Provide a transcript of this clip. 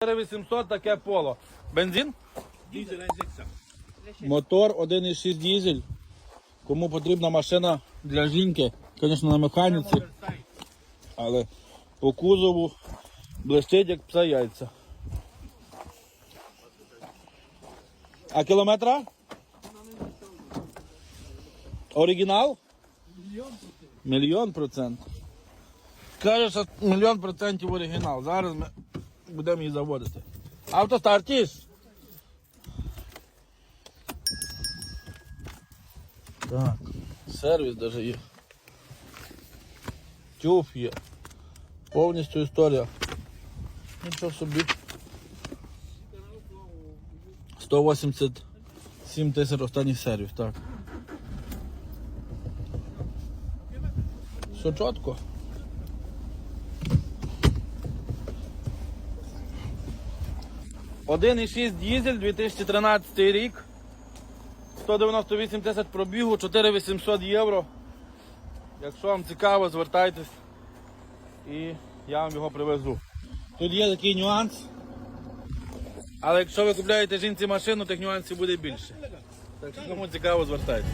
4800 таке поло. Бензин? Дізель. Мотор 1,6 дізель. Кому потрібна машина для жінки, звісно, на механіці, але по кузову блищить як пса яйця. А кілометра? Оригінал? Мільйон процент. Каже, мільйон процентів оригінал. Зараз ми будемо її заводити. Автостартіс. Так, сервіс даже є. Тюф є. Повністю історія. Нічого собі. 187 тисяч останній сервіс, так. Все чітко. Один і шість дізель, 2013 рік. 198 тисяч пробігу, 4800 євро. Якщо вам цікаво, звертайтесь і я вам його привезу. Тут є такий нюанс. Але якщо ви купляєте жінці машину, тих нюансів буде більше. Так що кому цікаво, звертайтесь.